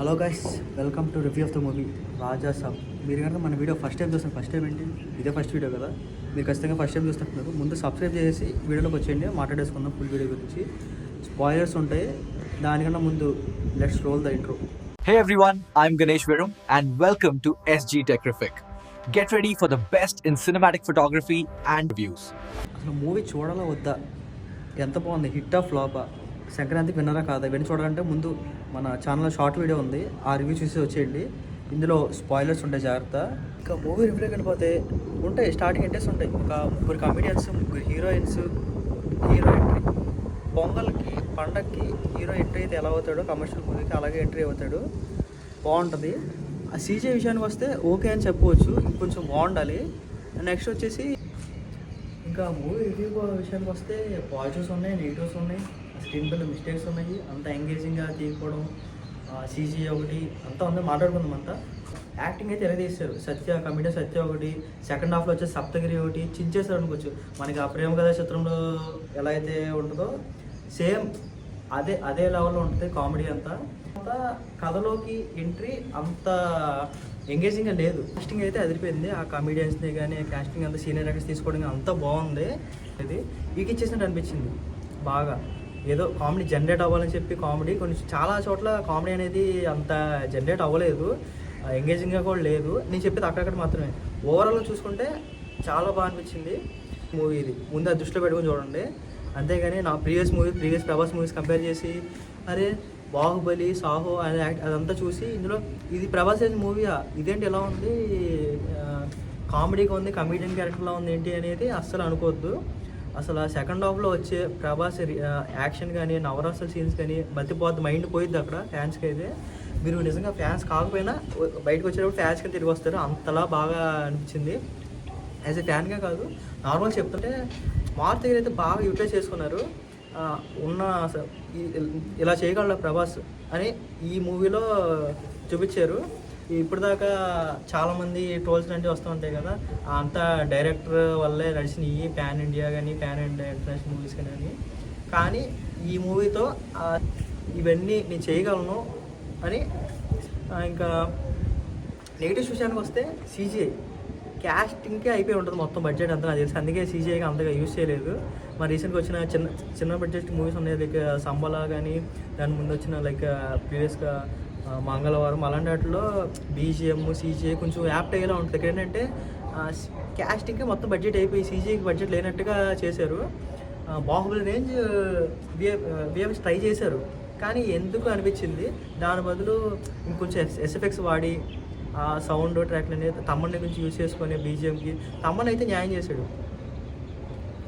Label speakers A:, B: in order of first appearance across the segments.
A: Hello guys welcome to review of the movie Raja Saab. మీరు కనుక మన video first time చూస్తున్నారు first time ఏంటి? ఇదే ఫస్ట్ వీడియో కదా. మీరు ఖచ్చితంగా ఫస్ట్ టైం చూస్తున్నారు ముందు సబ్స్క్రైబ్ చేసి వీడియోలోకి వచ్చేయండి. మాట్లాడేసుకుందాం ఫుల్ వీడియో గురించి. స్పాయిలర్స్ ఉంటాయి. దానికన్నా ముందు let's roll the intro
B: Hey everyone, I'm Ganesh Verum and welcome to SG Techrific. Get ready for the best in cinematic photography and reviews.
A: అసలు మూవీ చూడాలా వద్దా? ఎంత బాగుంది? హిట్ ఆఫ్ ఫ్లాపా సంక్రాంతికి విన్నరా కాదా? ఇవన్నీ చూడాలంటే ముందు మన ఛానల్లో షార్ట్ వీడియో ఉంది. ఆ రివ్యూ చూసి వచ్చేయండి. ఇందులో స్పాయిలర్స్ ఉంటాయి జాగ్రత్త. ఇంకా మూవీ రివ్యూలోకి వెళ్ళిపోతే ఉంటాయి. స్టార్టింగ్ ఇంట్రెస్ట్ ఉంటాయి. ఒక ముగ్గురు కామెడియన్స్ ముగ్గురు హీరోయిన్స్ హీరో ఎంట్రీ పొంగల్కి పండక్కి హీరో ఎంట్రీ అయితే ఎలా అవుతాడో కమర్షియల్ మూవీకి అలాగే ఎంట్రీ అవుతాడు. బాగుంటుంది. ఆ సీజే విషయానికి వస్తే ఓకే అని చెప్పవచ్చు. ఇంకొంచెం బాగుండాలి. నెక్స్ట్ వచ్చేసి ఇంకా మూవీ రివ్యూ విషయానికి వస్తే పాజిటివ్స్ ఉన్నాయి నెగిటివ్స్ ఉన్నాయి. స్క్రీన్ ప్లే మిస్టేక్స్ ఉన్నాయి. అంత ఎంగేజింగ్గా తీయకపోవడం సీజీ ఒకటి అంతా ఉంది. మాట్లాడుకుందాం అంతా. యాక్టింగ్ అయితే ఎలా తీస్తారు సత్య కమిటీ సత్య ఒకటి సెకండ్ హాఫ్లో వచ్చే సప్తగిరి ఒకటి చించేస్తారు అనుకోవచ్చు. మనకి ఆ ప్రేమ కథా చిత్రంలో ఎలా అయితే ఉంటుందో సేమ్ అదే అదే లెవెల్లో ఉంటుంది కామెడీ అంతా. అంత కథలోకి ఎంట్రీ అంత ఎంగేజింగ్గా లేదు. కాస్టింగ్ అయితే అదిరిపోయింది. ఆ కామెడియన్స్ని కానీ కాస్టింగ్ అంతా సీనియర్ యాక్టర్స్ తీసుకోవడం కానీ అంతా బాగుంది. ఇది ఈకి ఇచ్చేసినట్టు అనిపించింది. బాగా. ఏదో కామెడీ జనరేట్ అవ్వాలని చెప్పి కామెడీ కొన్ని చాలా చోట్ల కామెడీ అనేది అంత జనరేట్ అవ్వలేదు. ఎంగేజింగ్గా కూడా లేదు. నేను చెప్పేది అక్కడక్కడ మాత్రమే. ఓవరాల్గా చూసుకుంటే చాలా బాగా అనిపించింది మూవీ ఇది. ముందు అది దృష్టిలో పెట్టుకొని చూడండి. అంతేగాని నా previous movie previous Prabhas movies compare చేసి అరే బాహుబలి సాహో అనే యాక్ట్ అదంతా చూసి ఇందులో ఇది ప్రభాస్ చేసిన మూవీయా ఇదేంటి ఎలా ఉంది? కామెడీగా ఉంది కమీడియన్ క్యారెక్టర్లా ఉంది ఏంటి అనేది అస్సలు అనుకోవద్దు. అసలు ఆ సెకండ్ హాఫ్లో వచ్చే ప్రభాస్ రి- యాక్షన్ కానీ నవరాసల సీన్స్ కానీ మతిపోద్ది మైండ్ పోయిద్ది అక్కడ ఫ్యాన్స్కి అయితే. మీరు నిజంగా ఫ్యాన్స్ కాకపోయినా బయటకు వచ్చేటప్పుడు ఫ్యాన్స్ కింద తిరిగి వస్తారు. అంతలా బాగా అనిపించింది. యాజ్ ఎ ఫ్యాన్గా కాదు నార్మల్ చెప్తుంటే మార్త్ దగ్గర అయితే బాగా యూటిలైజ్ చేసుకున్నారు. ఉన్న ఇలా చేయగలరా ప్రభాస్ అని ఈ మూవీలో చూపించారు. ఇప్పుడు దాకా చాలామంది ట్రోల్స్ లాంటివి వస్తూ ఉంటాయి కదా అంతా డైరెక్టర్ వల్లే నడిచినాయి ప్యాన్ ఇండియా కానీ ప్యాన్ ఇండియా ఇంటర్నేషనల్ మూవీస్ కానీ కానీ ఈ మూవీతో ఇవన్నీ నేను చేయగలను అని ఇంకా నెగిటివ్స్ విషయానికి వస్తే సీజీఐ. క్యాస్టింగ్కే అయిపోయి ఉంటుంది మొత్తం బడ్జెట్ అంతా నాకు తెలిసి. అందుకే సీజీఐకి అంతగా యూజ్ చేయలేదు. మా రీసెంట్గా వచ్చిన చిన్న చిన్న బడ్జెట్ మూవీస్ ఉన్నాయి లైక్ సంబలా కానీ దాని ముందు వచ్చిన లైక్ ప్రీవియస్గా మంగళవారం. అలాంటి వాటిలో బీజిఎం సీజీఐ కొంచెం యాప్ట్ అయ్యేలా ఉంటుంది. ఇక్కడ ఏంటంటే క్యాస్టింగ్కి మొత్తం బడ్జెట్ అయిపోయి సీజీఐకి బడ్జెట్ లేనట్టుగా చేశారు. బాహుబలి రేంజ్ బిఎఫ్ఎక్స్ ట్రై చేశారు. కానీ ఎందుకు అనిపించింది? దాని బదులు ఇంకొంచెం ఎస్ఎఫ్ఎక్స్ వాడి ఆ సౌండ్ ట్రాక్లు అనేది తమ్మని గురించి యూజ్ చేసుకొని బీజిఎంకి తమ్మని అయితే న్యాయం చేశాడు.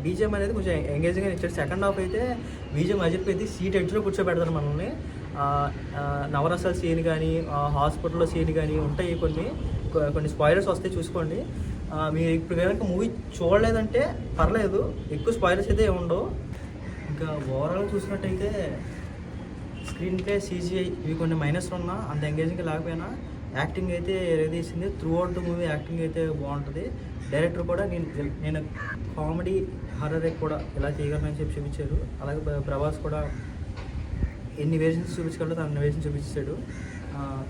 A: బీజిఎం అనేది కొంచెం ఎంగేజింగ్గా ఇచ్చాడు. సెకండ్ హాఫ్ అయితే బీజిఎం అజిపోయింది సీట్ ఎడ్జ్లో కూర్చోబెడతారు మనల్ని. నవరసాల సీన్ కానీ హాస్పిటల్లో సీన్ కానీ ఉంటాయి కొన్ని. కొన్ని స్పాయిలర్స్ వస్తాయి చూసుకోండి. మీరు ఇప్పుడు కనుక మూవీ చూడలేదంటే పర్లేదు. ఎక్కువ స్పాయిలర్స్ అయితే ఉండవు. ఇంకా ఓవరాల్ చూసినట్టయితే స్క్రీన్ ప్లే సీజీఐ ఇవి కొన్ని మైనస్ ఉన్నా అంత ఎంగేజింగ్ లేకపోయినా యాక్టింగ్ అయితే ఎరగదీసింది. Throughout the movie acting అయితే బాగుంటుంది. డైరెక్టర్ కూడా నేను నేను కామెడీ హర్రర్ కూడా ఇలా చేయగలనని చెప్పి చూపించారు. అలాగే ప్రభాస్ కూడా ఎన్ని వేషన్స్ చూపించగలడో అన్ని వేషన్స్ చూపించాడు.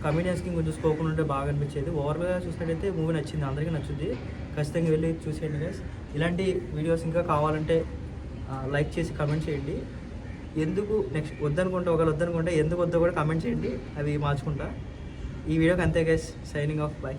A: కమెడియన్స్కి కొంచెం స్కోప్ ఉంటే బాగా అనిపించేది. ఓవర్గా చూసినట్టయితే మూవీ నచ్చింది అందరికీ నచ్చింది ఖచ్చితంగా వెళ్ళి చూసేయండి గైస్ ఇలాంటి వీడియోస్ ఇంకా కావాలంటే లైక్ చేసి కమెంట్ చేయండి. ఎందుకు నెక్స్ట్ వద్దనుకుంటే ఒకవేళ వద్దనుకుంటే ఎందుకు వద్దో కూడా కమెంట్ చేయండి. అవి మార్చుకుంటా. ఈ వీడియోకి అంతే గైస్ సైనింగ్ ఆఫ్ బాయ్